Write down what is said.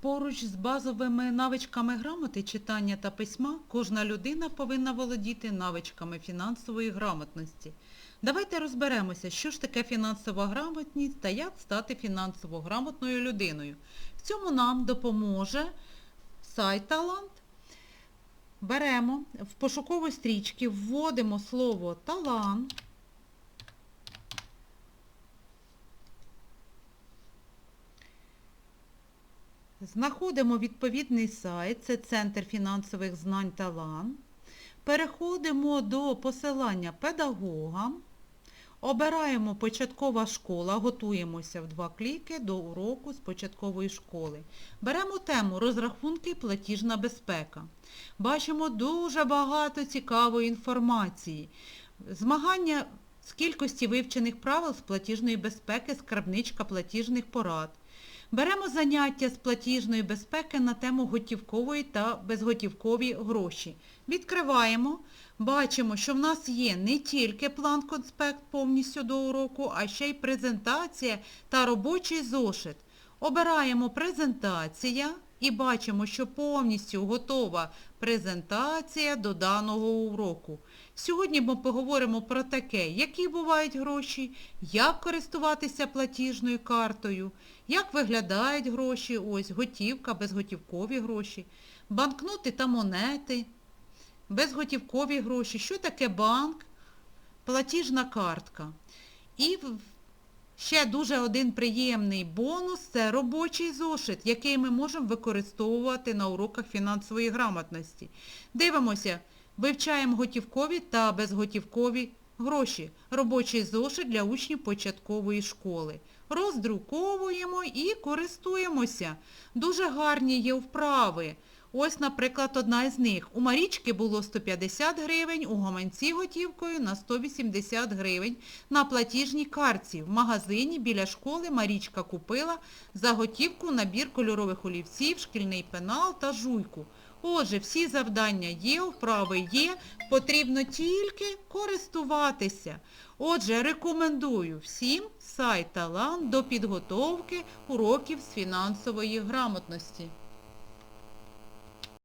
Поруч з базовими навичками грамоти, читання та письма, кожна людина повинна володіти навичками фінансової грамотності. Давайте розберемося, що ж таке фінансова грамотність та як стати фінансово грамотною людиною. В цьому нам допоможе сайт Талант. Беремо в пошуковій стрічці, вводимо слово талант. Знаходимо відповідний сайт, це Центр фінансових знань Талант. Переходимо до посилання педагога. Обираємо початкова школа, готуємося в два кліки до уроку з початкової школи. Беремо тему розрахунки платіжна безпека. Бачимо дуже багато цікавої інформації. Змагання з кількості вивчених правил з платіжної безпеки, скарбничка платіжних порад. Беремо заняття з платіжної безпеки на тему готівкової та безготівкові гроші. Відкриваємо, бачимо, що в нас є не тільки план-конспект повністю до уроку, а ще й презентація та робочий зошит. Обираємо презентація і бачимо, що повністю готова презентація до даного уроку. Сьогодні ми поговоримо про таке, які бувають гроші, як користуватися платіжною картою, як виглядають гроші, ось готівка, безготівкові гроші, банкноти та монети, безготівкові гроші, що таке банк, платіжна картка. І ще дуже один приємний бонус – це робочий зошит, який ми можемо використовувати на уроках фінансової грамотності. Дивимося, вивчаємо готівкові та безготівкові гроші. Робочий зошит для учнів початкової школи. Роздруковуємо і користуємося. Дуже гарні є вправи. Ось, наприклад, одна із них. У Марічки було 150 гривень, у гаманці готівкою на 180 гривень на платіжній картці. В магазині біля школи Марічка купила за готівку набір кольорових олівців, шкільний пенал та жуйку. Отже, всі завдання є, вправи є, потрібно тільки користуватися. Отже, рекомендую всім сайт Талант до підготовки уроків з фінансової грамотності.